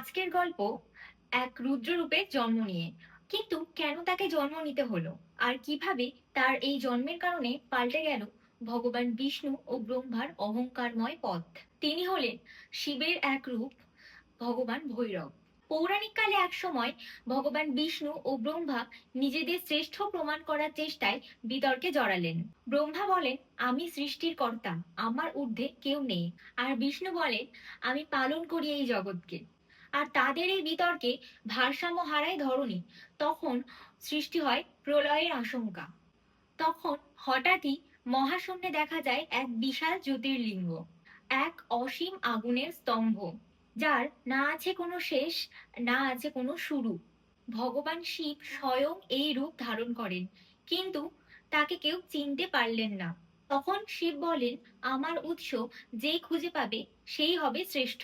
আজকের গল্প এক রুদ্ররূপের জন্ম নিয়ে। কিন্তু কেন তাকে জন্ম নিতে হলো? আর কীভাবে তার এই জন্মের কারণে পাল্টে গেল ভগবান বিষ্ণু ও ব্রহ্মার অহংকারময় পথ? তিনি হলেন শিবের এক রূপ, ভগবান ভৈরব। পৌরাণিক কালে এক সময় ভগবান বিষ্ণু ও ব্রহ্মা নিজেদের শ্রেষ্ঠ প্রমাণ করার চেষ্টায় বিতর্কে জড়ালেন। ব্রহ্মা বলেন, আমি সৃষ্টির কর্তা, আমার ঊর্ধ্বে কেউ নেই। আর বিষ্ণু বলেন, আমি পালন করি এই জগৎকে। আর তাদের এই বিতর্কে ভারসাম্য হারায় ধরণী। তখন সৃষ্টি হয় প্রলয়ের আশঙ্কা। তখন হঠাৎই মহাশূন্যে দেখা যায় এক বিশাল জ্যোতির্লিঙ্গ, এক অসীম আগুনের স্তম্ভ, যার না আছে কোনো শেষ, না আছে কোনো শুরু। ভগবান শিব স্বয়ং এই রূপ ধারণ করেন, কিন্তু তাকে কেউ চিনতে পারলেন না। তখন শিব বলেন, আমার উৎস যেই খুঁজে পাবে, সেই হবে শ্রেষ্ঠ।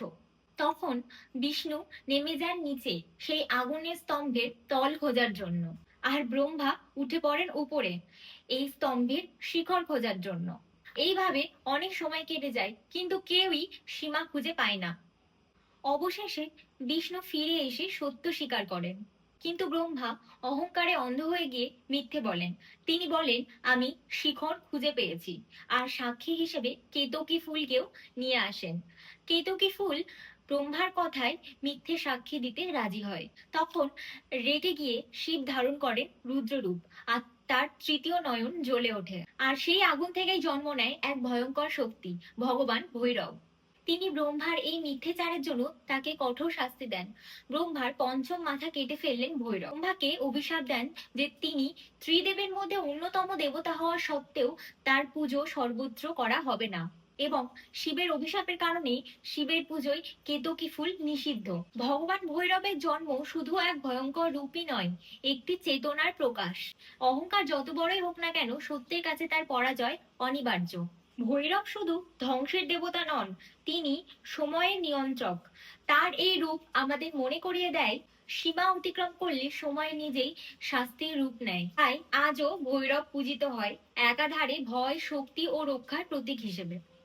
তখন বিষ্ণু নেমে যান নিচে, সেই আগুনের স্তম্ভের তল খোঁজার জন্য। আর ব্রহ্মা উঠে পড়েন উপরে, এই স্তম্ভের শিখর খোঁজার জন্য। এইভাবে অনেক সময় কেটে যায়, কিন্তু কেউই সীমা খুঁজে পায় না। অবশেষে বিষ্ণু ফিরে এসে সত্য স্বীকার করেন। কিন্তু ব্রহ্মা অহংকারে অন্ধ হয়ে গিয়ে মিথ্যে বলেন। তিনি বলেন, আমি শিখর খুঁজে পেয়েছি। আর সাক্ষী হিসেবে কেতকী ফুলকেও নিয়ে আসেন। কেতকী ফুল ব্রহ্মার কথায় মিথ্যে সাক্ষী দিতে রাজি হয়। তখন রেগে গিয়ে শিব ধারণ করেন রুদ্ররূপ আর তার তৃতীয় নয়ন জ্বলে ওঠে আর সেই আগুন থেকেই জন্ম নেয় এক ভয়ঙ্কর শক্তি, ভগবান ভৈরব। তিনি ব্রহ্মার এই মিথ্যেচারের জন্য তাকে কঠোর শাস্তি দেন। ব্রহ্মার পঞ্চম মাথা কেটে ফেললেন ভৈরব। ব্রহ্মাকে অভিশাপ দেন যে তিনি ত্রিদেবের মধ্যে অন্যতম দেবতা হওয়া সত্ত্বেও তার পুজো সর্বত্র করা হবে না। এবং শিবের অভিশাপের কারণে শিবের পুজোয় কেতকী ফুল নিষিদ্ধ। ভগবান ভৈরবের জন্ম শুধু এক ভয়ঙ্কর রূপই নয়, একটি চেতনার প্রকাশ। অহংকার যত বড়ই হোক না কেন সত্যের কাছে তার পরাজয় অনিবার্য। ভৈরব শুধু ধ্বংসের দেবতা নন, তিনি সময়ের নিয়ন্ত্রক। তার এই রূপ আমাদের মনে করিয়ে দেয়, সীমা অতিক্রম করলে সময় নিজেই শাস্তির রূপ নেয়। তাই আজও ভৈরব পূজিত হয় একাধারে ভয়, শক্তি ও রক্ষার প্রতীক হিসেবে।